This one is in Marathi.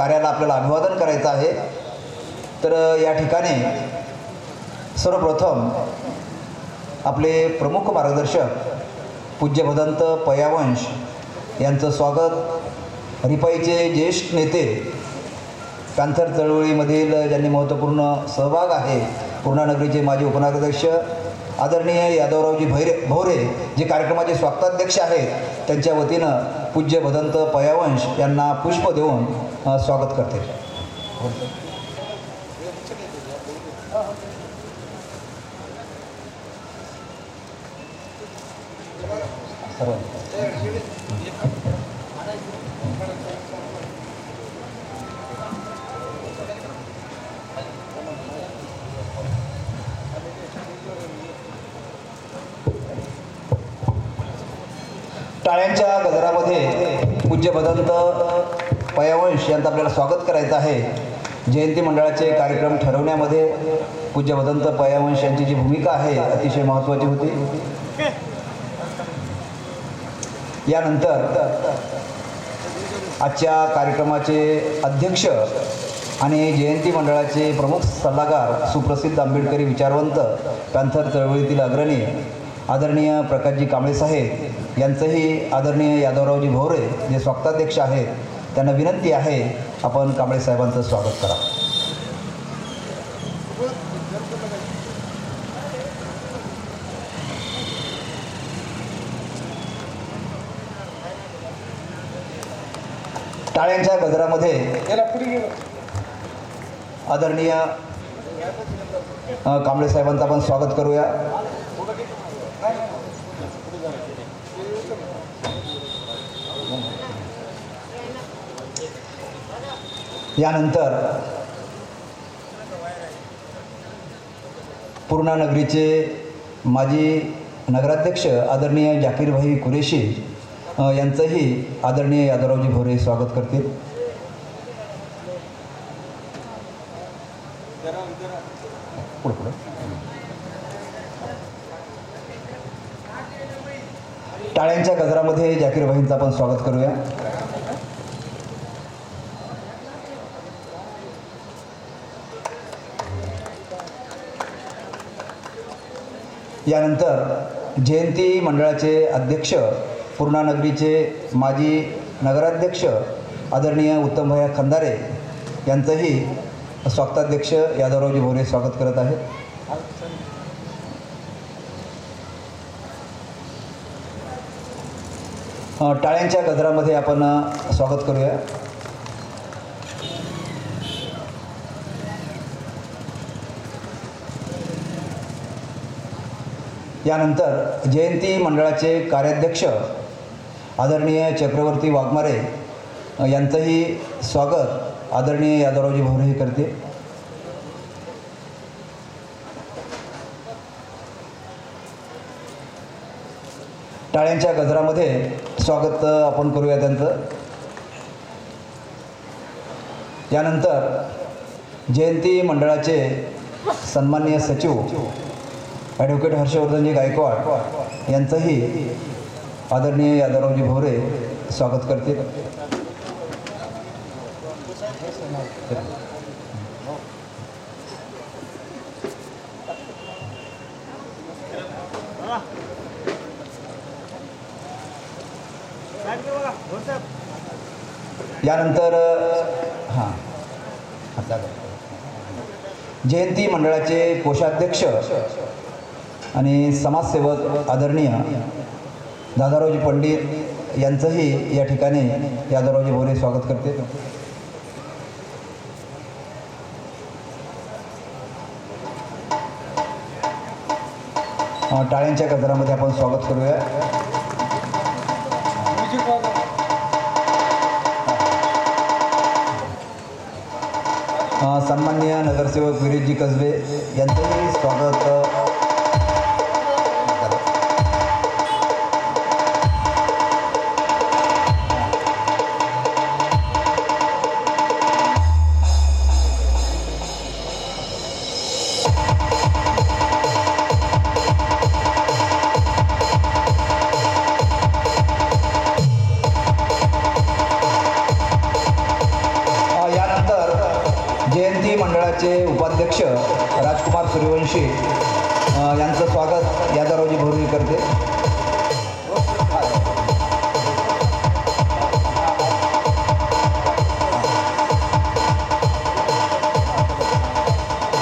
कार्याला आपल्याला अभिवादन करायचं आहे. तर या ठिकाणी सर्वप्रथम आपले प्रमुख मार्गदर्शक पूज्य भदंत पयावंश यांचं स्वागत. रिपाईचे ज्येष्ठ नेते कांथर चळवळीमधील ज्यांनी महत्त्वपूर्ण सहभाग आहे पूर्णानगरीचे माजी उपनगराध्यक्ष आदरणीय यादवरावजी भैरे भोरे जे कार्यक्रमाचे स्वागताध्यक्ष आहेत त्यांच्या वतीनं पूज्य भदंत पयावंश यांना पुष्प देऊन स्वागत करते. सर्व. टाळ्यांच्या गजरामध्ये पूज्य भदंत पयावंश यांचं आपल्याला स्वागत करायचं आहे. जयंती मंडळाचे कार्यक्रम ठरवण्यामध्ये पूज्य भदंत पयावंश यांची जी भूमिका आहे अतिशय महत्त्वाची होती. यानंतर आजच्या कार्यक्रमाचे अध्यक्ष आणि जयंती मंडळाचे प्रमुख सल्लागार सुप्रसिद्ध आंबेडकरी विचारवंत पॅन्थर चळवळीतील अग्रणी आदरणीय प्रकाशजी कांबळे साहेब यांचंही आदरणीय यादवरावजी भोवरे जे स्वागताध्यक्ष आहेत त्यांना विनंती आहे आपण कांबळे साहेबांचं स्वागत करा. टाळ्यांच्या गजरामध्ये आदरणीय कांबळे साहेबांचं आपण स्वागत करूया. यानंतर पूर्णा नगरीचे माजी नगराध्यक्ष आदरणीय जाकीरभाई कुरेशी यांचंही आदरणीय यादवरावजी भोरे स्वागत करतील. टाळ्यांच्या गजरामध्ये जाकीरभाईंचं आपण स्वागत करूया. यानंतर जयंती मंडळाचे अध्यक्ष पूर्णानगरीचे माजी नगराध्यक्ष आदरणीय उत्तमभया खंदारे यांचंही स्वागताध्यक्ष यादवरावजी भोरे स्वागत करत आहेत. टाळ्यांच्या गजरामध्ये आपण स्वागत करूया. यानंतर जयंती मंडळाचे कार्याध्यक्ष आदरणीय चक्रवर्ती वाघमारे यांचंही स्वागत आदरणीय यादवरावजी भोरे हे करते. टाळ्यांच्या गजरामध्ये स्वागत आपण करूया त्यांचं. यानंतर जयंती मंडळाचे सन्माननीय सचिव ॲडव्होकेट हर्षवर्धनजी गायकवाड यांचंही आदरणीय यादवरावजी भोरे स्वागत करतील. यानंतर हां जयंती मंडळाचे कोषाध्यक्ष आणि समाजसेवक आदरणीय दादारावजी पंडित यांचंही या ठिकाणी यादवरावजी भोरे स्वागत करते. टाळ्यांच्या गजरामध्ये आपण स्वागत करूया. सन्मान्य नगरसेवक विरेशजी कसबे यांचंही स्वागत मंडळाचे उपाध्यक्ष राजकुमार सूर्यवंशी यांचं स्वागत यादारोजी भरून करते.